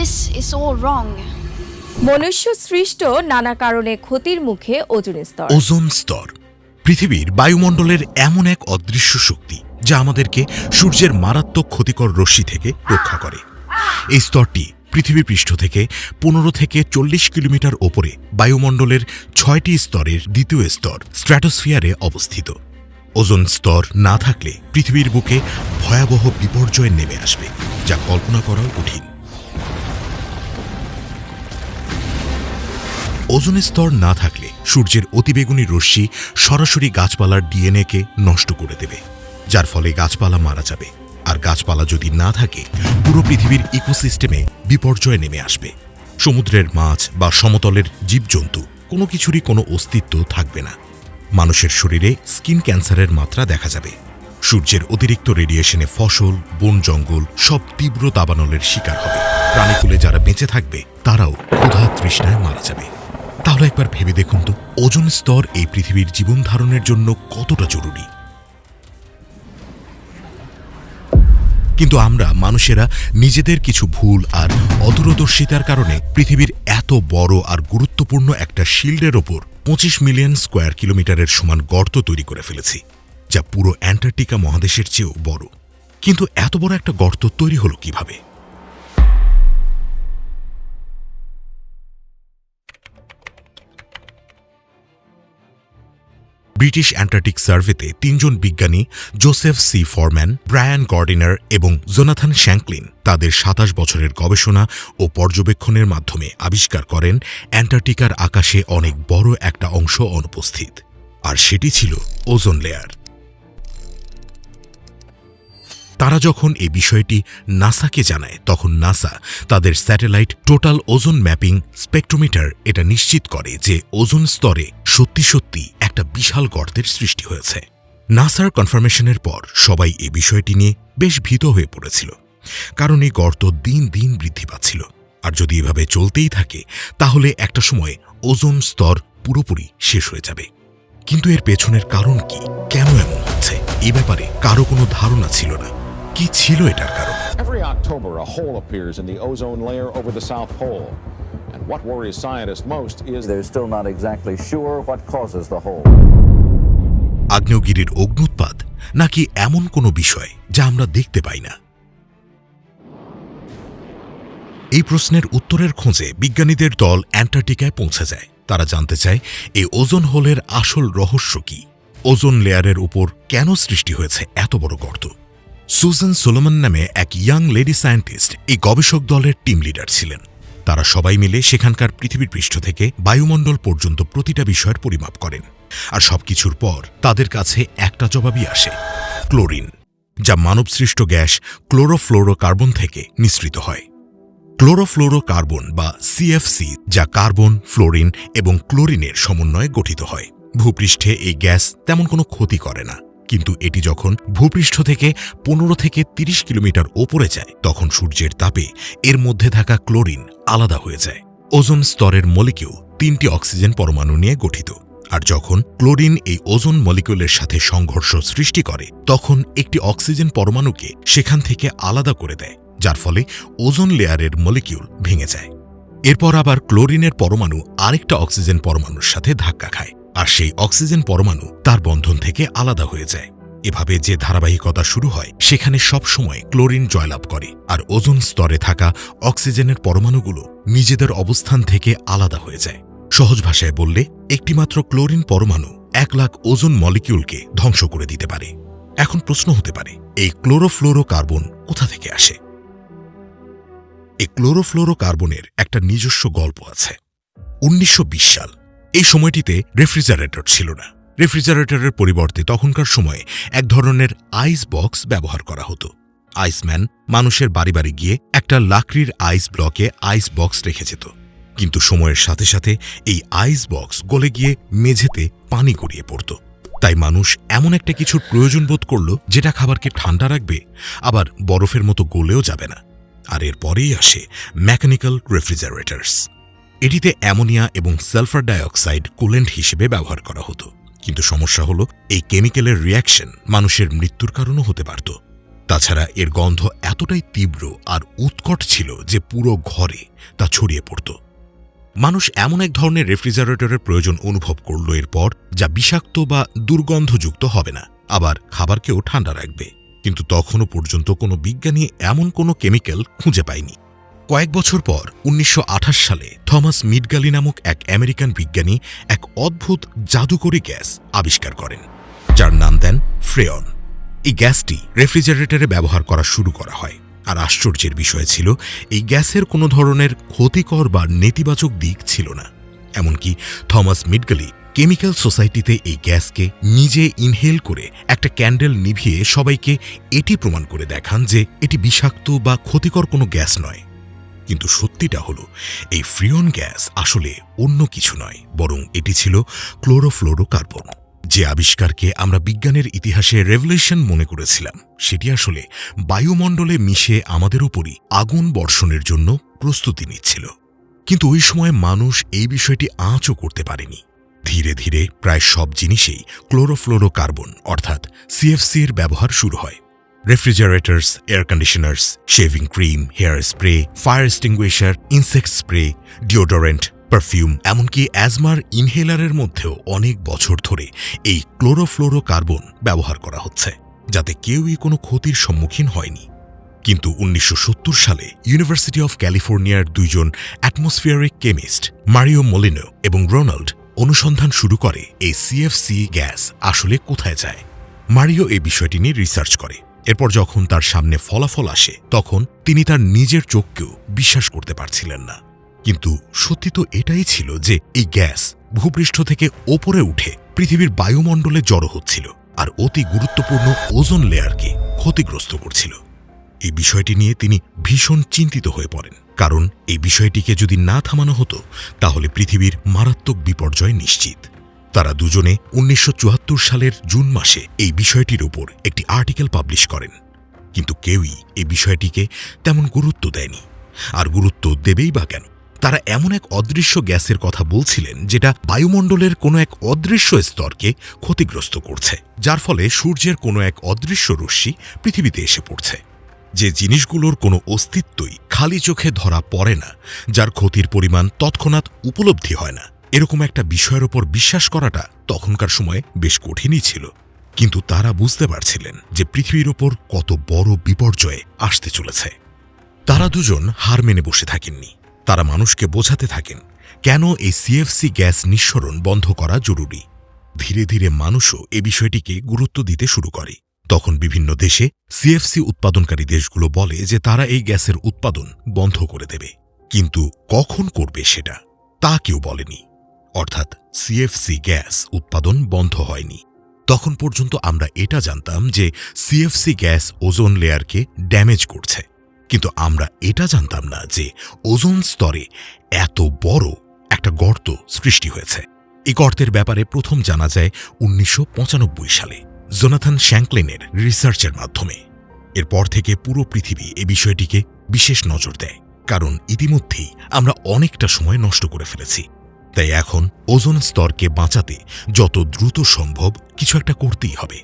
this is all wrong. মনুষ্য সৃষ্ট নানা কারণে ক্ষতির মুখে ওজন স্তর। ওজোন স্তর পৃথিবীর বায়ুমণ্ডলের এমন এক অদৃশ্য শক্তি যা আমাদেরকে সূর্যের মারাত্মক ক্ষতিকর রশ্মি থেকে রক্ষা করে। এই স্তরটি পৃথিবী পৃষ্ঠ থেকে পনেরো থেকে চল্লিশ কিলোমিটার ওপরে বায়ুমণ্ডলের ছয়টি স্তরের দ্বিতীয় স্তর স্ট্র্যাটোস্ফিয়ারে অবস্থিত। ওজোন স্তর না থাকলে পৃথিবীর বুকে ভয়াবহ বিপর্যয় নেমে আসবে যা কল্পনা করাও কঠিন। ওজোনের স্তর না থাকলে সূর্যের অতিবেগুনি রশ্মি সরাসরি গাছপালার ডিএনএকে নষ্ট করে দেবে, যার ফলে গাছপালা মারা যাবে। আর গাছপালা যদি না থাকে, পুরো পৃথিবীর ইকোসিস্টেমে বিপর্যয় নেমে আসবে। সমুদ্রের মাছ বা সমতলের জীবজন্তু, কোনো কিছুরই কোনো অস্তিত্ব থাকবে না। মানুষের শরীরে স্কিন ক্যান্সারের মাত্রা দেখা যাবে। সূর্যের অতিরিক্ত রেডিয়েশনে ফসল, বন জঙ্গল সব তীব্র দাবানলের শিকার হবে। প্রাণীকুলে যারা বেঁচে থাকবে, তারাও ক্ষুধা তৃষ্ণায় মারা যাবে। তাহলে একবার ভেবে দেখুন তো, ওজন স্তর এই পৃথিবীর জীবন ধারণের জন্য কতটা জরুরি। কিন্তু আমরা, মানুষেরা, নিজেদের কিছু ভুল আর অদূরদর্শিতার কারণে পৃথিবীর এত বড় আর গুরুত্বপূর্ণ একটা শিল্ডের ওপর পঁচিশ মিলিয়ন স্কোয়ার কিলোমিটারের সমান গর্ত তৈরি করে ফেলেছি, যা পুরো অ্যান্টার্কটিকা মহাদেশের চেয়েও বড়। কিন্তু এত বড় একটা গর্ত তৈরি হলো কীভাবে? ব্রিটিশ অ্যান্টার্কটিক সার্ভেতে তিনজন বিজ্ঞানী, Joseph C Farman, Brian Gardiner এবং জোনাথন শ্যাঙ্কলিন তাদের সাতাশ বছরের গবেষণা ও পর্যবেক্ষণের মাধ্যমে আবিষ্কার করেন অ্যান্টার্কটিকার আকাশে অনেক বড় একটা অংশ অনুপস্থিত। আর সেটি ছিল ওজোন লেয়ার। তারা যখন এই বিষয়টি নাসাকে জানায়, তখন নাসা তাদের satellite total ozone mapping spectrometer এটা নিশ্চিত করে যে ওজোন স্তরে সত্যি সত্যি একটা বিশাল গর্তের সৃষ্টি হয়েছে। নাসার কনফার্মেশনের পর সবাই এ বিষয়টি নিয়ে বেশ ভীত হয়ে পড়েছিল কারণ এই গর্ত দিন দিন বৃদ্ধি পাচ্ছিল। আর যদি এভাবে চলতেই থাকে তাহলে একটা সময় ওজোন স্তর পুরোপুরি শেষ হয়ে যাবে। কিন্তু এর পেছনের কারণ কি? কেন এমন হচ্ছে? এ ব্যাপারে কারও কোনো ধারণা ছিল না। কি ছিল এটার কারণ? Every October, a hole appears in the ozone layer over the South Pole. What worries scientists most is They're still not exactly sure what causes the hole. আগ্নেয়গিরির অগ্নুৎপাত নাকি এমন কোনো বিষয় যা আমরা দেখতে পাই না? এই প্রশ্নের উত্তরের খোঁজে বিজ্ঞানীদের দল অ্যান্টার্কটিকায় পৌঁছে যায়। তারা জানতে চায় এই ওজন হোলের আসল রহস্য কি? ওজন লেয়ারের উপর কেন সৃষ্টি হয়েছে এত বড় গর্ত? সুজান সোলোমন নামে এক ইয়াং লেডি সায়েন্টিস্ট এই গবেষক দলের টিম লিডার ছিলেন। তারা সবাই মিলে সেখানকার পৃথিবীর পৃষ্ঠ থেকে বায়ুমণ্ডল পর্যন্ত প্রতিটা বিষয়ের পরিমাপ করেন। আর সবকিছুর পর তাদের কাছে একটা জবাবই আসে, ক্লোরিন, যা মানবসৃষ্ট গ্যাস ক্লোরোফ্লোরোকার্বন থেকে নিঃসৃত হয়। ক্লোরোফ্লোরোকার্বন বা সিএফসি যা কার্বন, ফ্লোরিন এবং ক্লোরিনের সমন্বয়ে গঠিত হয়। ভূপৃষ্ঠে এই গ্যাস তেমন কোনো ক্ষতি করে না। কিন্তু এটি যখন ভূপৃষ্ঠ থেকে পনেরো থেকে ৩০ কিলোমিটার ওপরে যায়, তখন সূর্যের তাপে এর মধ্যে থাকা ক্লোরিন আলাদা হয়ে যায়। ওজোন স্তরের মলিকিউল তিনটি অক্সিজেন পরমাণু নিয়ে গঠিত। আর যখন ক্লোরিন এই ওজোন মলিকিউলের সাথে সংঘর্ষ সৃষ্টি করে, তখন একটি অক্সিজেন পরমাণুকে সেখান থেকে আলাদা করে দেয়, যার ফলে ওজোন লেয়ারের মলিকিউল ভেঙে যায়। এরপর আবার ক্লোরিনের পরমাণু আরেকটা অক্সিজেন পরমাণুর সাথে ধাক্কা খায়। আর সেই অক্সিজেন পরমাণু তার বন্ধন থেকে আলাদা হয়ে যায়। এভাবে যে ধারাবাহিকতা শুরু হয়, সেখানে সব সময় ক্লোরিন জয়লাভ করে আর ওজন স্তরে থাকা অক্সিজেনের পরমাণুগুলো নিজেদের অবস্থান থেকে আলাদা হয়ে যায়। সহজ ভাষায় বললে, একটিমাত্র ক্লোরিন পরমাণু এক লাখ ওজোন মলিকিউলকে ধ্বংস করে দিতে পারে। এখন প্রশ্ন হতে পারে, এই ক্লোরোফ্লোরোকার্বন কোথা থেকে আসে? এই ক্লোরোফ্লোরোকার্বনের একটা নিজস্ব গল্প আছে। উনিশশো বিশ সাল এই সময়টিতে রেফ্রিজারেটর ছিল না। রেফ্রিজারেটরের পরিবর্তে তখনকার সময়ে এক ধরনের আইস বক্স ব্যবহার করা হতো। আইসম্যান মানুষের বাড়ি বাড়ি গিয়ে একটা লাকড়ির আইস ব্লকে আইস বক্স রেখে যেত। কিন্তু সময়ের সাথে সাথে এই আইস বক্স গলে গিয়ে মেঝেতে পানি গড়িয়ে পড়ত। তাই মানুষ এমন একটা কিছুর প্রয়োজন বোধ করল, যেটা খাবারকে ঠান্ডা রাখবে, আবার বরফের মতো গলেও যাবে না। আর এরপরেই আসে মেকানিক্যাল রেফ্রিজারেটরস এটিতে অ্যামোনিয়া এবং সালফার ডাইঅক্সাইড কুলেন্ট হিসেবে ব্যবহার করা হতো। কিন্তু সমস্যা হলো, এই কেমিক্যালের রিয়াকশন মানুষের মৃত্যুর কারণও হতে পারত। তাছাড়া এর গন্ধ এতটাই তীব্র আর উৎকট ছিল যে পুরো ঘরে তা ছড়িয়ে পড়ত। মানুষ এমন এক ধরনের রেফ্রিজারেটরের প্রয়োজন অনুভব করল এরপর, যা বিষাক্ত বা দুর্গন্ধযুক্ত হবে না, আবার খাবারকেও ঠান্ডা রাখবে। কিন্তু তখনও পর্যন্ত কোনো বিজ্ঞানী এমন কোনো কেমিক্যাল খুঁজে পায়নি। কয়েক বছর পর উনিশশো আঠাশ সালে থমাস মিডগালি নামক এক আমেরিকান বিজ্ঞানী এক অদ্ভুত জাদুকরী গ্যাস আবিষ্কার করেন। যার নাম দেন ফ্রেয়ন। এই গ্যাসটি রেফ্রিজারেটরে ব্যবহার করা শুরু করা হয়। আর আশ্চর্যের বিষয় ছিল, এই গ্যাসের কোনো ধরনের ক্ষতিকর বা নেতিবাচক দিক ছিল না। এমনকি থমাস মিডগালি কেমিক্যাল সোসাইটিতে এই গ্যাসকে নিজে ইনহেল করে একটা ক্যান্ডেল নিভিয়ে সবাইকে এটি প্রমাণ করে দেখান যে এটি বিষাক্ত বা ক্ষতিকর কোনো গ্যাস নয়। কিন্তু সত্যিটা হলো, এই ফ্রিয়ন গ্যাস আসলে অন্য কিছু নয়, বরং এটি ছিল ক্লোরোফ্লোরোকার্বন, যে আবিষ্কারকে আমরা বিজ্ঞানের ইতিহাসে রেভলিউশন মনে করেছিলাম। সেটি আসলে বায়ুমণ্ডলে মিশে আমাদের উপরই আগুন বর্ষণের জন্য প্রস্তুতি নিচ্ছিল। কিন্তু ওই সময় মানুষ এই বিষয়টি আঁচও করতে পারেনি। ধীরে ধীরে প্রায় সব জিনিসেই ক্লোরোফ্লোরোকার্বন, অর্থাৎ সিএফসি এর ব্যবহার শুরু হয়। Refrigerators air conditioners shaving cream hair spray fire extinguisher insect spray deodorant perfume এমনকি অ্যাজমার ইনহেলারের মধ্যেও অনেক বছর ধরে এই ক্লোরোফ্লোরোকার্বন ব্যবহার করা হচ্ছে, যাতে কেউই কোনো ক্ষতির সম্মুখীন হয়নি। কিন্তু উনিশশো সত্তর সালে ইউনিভার্সিটি অফ ক্যালিফোর্নিয়ার দুইজন অ্যাটমসফিয়ারিক কেমিস্ট মারিও মোলিনো এবং রোনাল্ড অনুসন্ধান শুরু করে এই সিএফসি গ্যাস আসলে কোথায় যায়। মারিও এই বিষয়টি নিয়ে রিসার্চ করে। এরপর যখন তার সামনে ফলাফল আসে, তখন তিনি তার নিজের চোখকেও বিশ্বাস করতে পারছিলেন না। কিন্তু সত্যি তো এটাই ছিল যে এই গ্যাস ভূপৃষ্ঠ থেকে ওপরে উঠে পৃথিবীর বায়ুমণ্ডলে জড়ো হচ্ছিল আর অতি গুরুত্বপূর্ণ ওজন লেয়ারকে ক্ষতিগ্রস্ত করছিল। এই বিষয়টি নিয়ে তিনি ভীষণ চিন্তিত হয়ে পড়েন, কারণ এই বিষয়টিকে যদি না থামানো হতো, তাহলে পৃথিবীর মারাত্মক বিপর্যয় নিশ্চিত। তারা দুজনে উনিশশো চুয়াত্তর সালের জুন মাসে এই বিষয়টির উপর একটি আর্টিকেল পাবলিশ করেন। কিন্তু কেউই এই বিষয়টিকে তেমন গুরুত্ব দেয়নি। আর গুরুত্ব দেবেই বা কেন? তারা এমন এক অদৃশ্য গ্যাসের কথা বলছিলেন যেটা বায়ুমণ্ডলের কোনো এক অদৃশ্য স্তরকে ক্ষতিগ্রস্ত করছে, যার ফলে সূর্যের কোনো এক অদৃশ্য রশ্মি পৃথিবীতে এসে পড়ছে। যে জিনিসগুলোর কোনো অস্তিত্বই খালি চোখে ধরা পড়ে না, যার ক্ষতির পরিমাণ তৎক্ষণাৎ উপলব্ধি হয় না। এরকম একটা বিষয়ের ওপর বিশ্বাস করাটা তখনকার সময়ে বেশ কঠিনই ছিল। কিন্তু তারা বুঝতে পারছিলেন যে পৃথিবীর ওপর কত বড় বিপর্যয়ে আসতে চলেছে। তারা দুজন হার মেনে বসে থাকেননি। তারা মানুষকে বোঝাতে থাকেন, কেন এই সিএফসি গ্যাস নিঃসরণ বন্ধ করা জরুরি? ধীরে ধীরে মানুষও এ বিষয়টিকে গুরুত্ব দিতে শুরু করে। তখন বিভিন্ন দেশে সিএফসি উৎপাদনকারী দেশগুলো বলে যে তারা এই গ্যাসের উৎপাদন বন্ধ করে দেবে। কিন্তু কখন করবে সেটা তা কেউ বলেনি। অর্থাৎ সিএফসি গ্যাস উৎপাদন বন্ধ হয়নি। তখন পর্যন্ত আমরা এটা জানতাম যে সিএফসি গ্যাস ওজোন লেয়ারকে ড্যামেজ করছে। কিন্তু আমরা এটা জানতাম না যে ওজোন স্তরে এত বড় একটা গর্ত সৃষ্টি হয়েছে। এই গর্তের ব্যাপারে প্রথম জানা যায় উনিশশো পঁচানব্বই সালে জোনাথন শ্যাঙ্কলিনের রিসার্চের মাধ্যমে। এরপর থেকে পুরো পৃথিবী এ বিষয়টিকে বিশেষ নজর দেয়। কারণ ইতিমধ্যেই আমরা অনেকটা সময় নষ্ট করে ফেলেছি। তাই এখন ওজোন স্তরকে বাঁচাতে যত দ্রুত সম্ভব কিছু একটা করতেই হবে।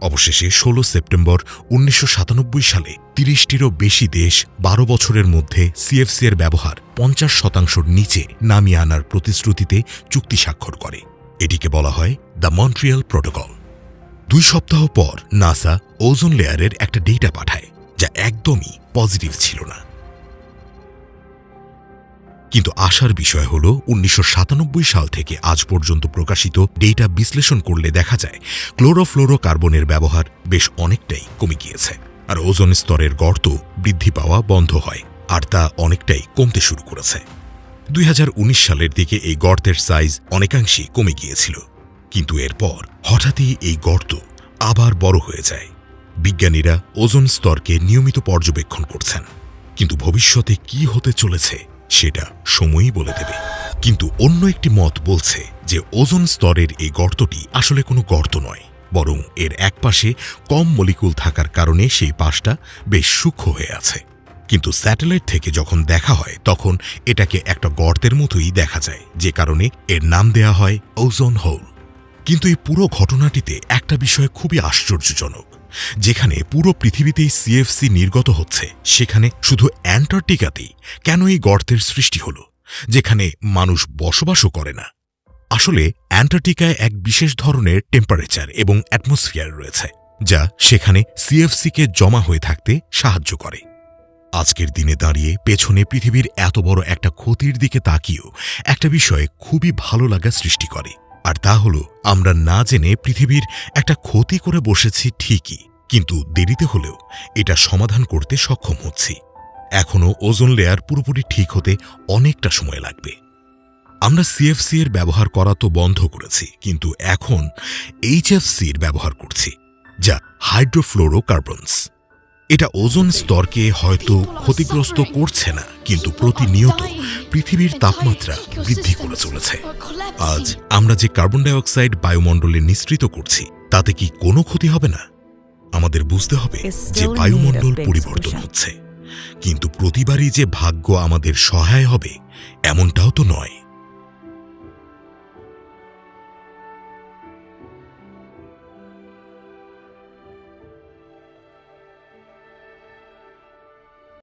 অবশেষে ১৬ সেপ্টেম্বর উনিশশো সাতানব্বই সালে তিরিশটিরও বেশি দেশ বারো বছরের মধ্যে সিএফসি এর ব্যবহার পঞ্চাশ শতাংশর নিচে নামিয়ে আনার প্রতিশ্রুতিতে চুক্তি স্বাক্ষর করে। এটিকে বলা হয় দ্য মন্ট্রিয়াল প্রোটোকল। দুই সপ্তাহ পর নাসা ওজোন লেয়ারের একটা ডেটা পাঠায়, যা একদমই পজিটিভ ছিল না। কিন্তু আশার বিষয় হল, উনিশশো সাতানব্বই সাল থেকে আজ পর্যন্ত প্রকাশিত ডেটা বিশ্লেষণ করলে দেখা যায়, ক্লোরোফ্লোরোকার্বনের ব্যবহার বেশ অনেকটাই কমে গিয়েছে। আর ওজোন স্তরের গর্ত বৃদ্ধি পাওয়া বন্ধ হয়, আর তা অনেকটাই কমতে শুরু করেছে। দুই হাজার উনিশ সালের দিকে এই গর্তের সাইজ অনেকাংশেই কমে গিয়েছিল। কিন্তু এরপর হঠাৎই এই গর্ত আবার বড় হয়ে যায়। বিজ্ঞানীরা ওজোন স্তরকে নিয়মিত পর্যবেক্ষণ করছেন। কিন্তু ভবিষ্যতে কি হতে চলেছে সেটা সময়ই বলে দেবে। কিন্তু অন্য একটি মত বলছে যে ওজোন স্তরের এই গর্তটি আসলে কোনো গর্ত নয়, বরং এর একপাশে কম মলিকুল থাকার কারণে সেই পাশটা বেশ সূক্ষ্ম হয়ে আছে। কিন্তু স্যাটেলাইট থেকে যখন দেখা হয়, তখন এটাকে একটা গর্তের মতোই দেখা যায়, যে কারণে এর নাম দেয়া হয় ওজন হোল। কিন্তু এই পুরো ঘটনাটিতে একটা বিষয় খুবই আশ্চর্যজনক। যেখানে পুরো পৃথিবীতেই সিএফসি নির্গত হচ্ছে। সেখানে শুধু অ্যান্টার্কটিকাতেই কেন এই গর্তের সৃষ্টি হল? যেখানে মানুষ বসবাসও করে না। আসলে অ্যান্টার্কটিকায় এক বিশেষ ধরনের টেম্পারেচার এবং অ্যাটমসফিয়ার রয়েছে, যা সেখানে সিএফসিকে জমা হয়ে থাকতে সাহায্য করে। আজকের দিনে দাঁড়িয়ে পেছনে পৃথিবীর এত বড় একটা ক্ষতির দিকে তাকিয়েও একটা বিষয়ে খুবই ভালো লাগা সৃষ্টি করে। আর তা হল, আমরা না জেনে পৃথিবীর একটা ক্ষতি করে বসেছি ঠিকই, কিন্তু দেরিতে হলেও এটা সমাধান করতে সক্ষম হচ্ছি। এখনও ওজোন লেয়ার পুরোপুরি ঠিক হতে অনেকটা সময় লাগবে। আমরা সিএফসি এর ব্যবহার করা তো বন্ধ করেছি, কিন্তু এখন এইচএফসি এর ব্যবহার করছি, যা হাইড্রোফ্লোরোকার্বনস এটা ওজোন স্তরকে হয়তো ক্ষতিগ্রস্ত করছে না কিন্তু প্রতিনিয়ত পৃথিবীর তাপমাত্রা বৃদ্ধি করে চলেছে। আজ আমরা যে কার্বন ডাইঅক্সাইড বায়ুমণ্ডলে নিঃসৃত করছি তাতে কি কোনো ক্ষতি হবে না? আমাদের বুঝতে হবে যে বায়ুমণ্ডল পরিবর্তন হচ্ছে। কিন্তু প্রতিবারই যে ভাগ্য আমাদের সহায় হবে এমনটাও তো নয়।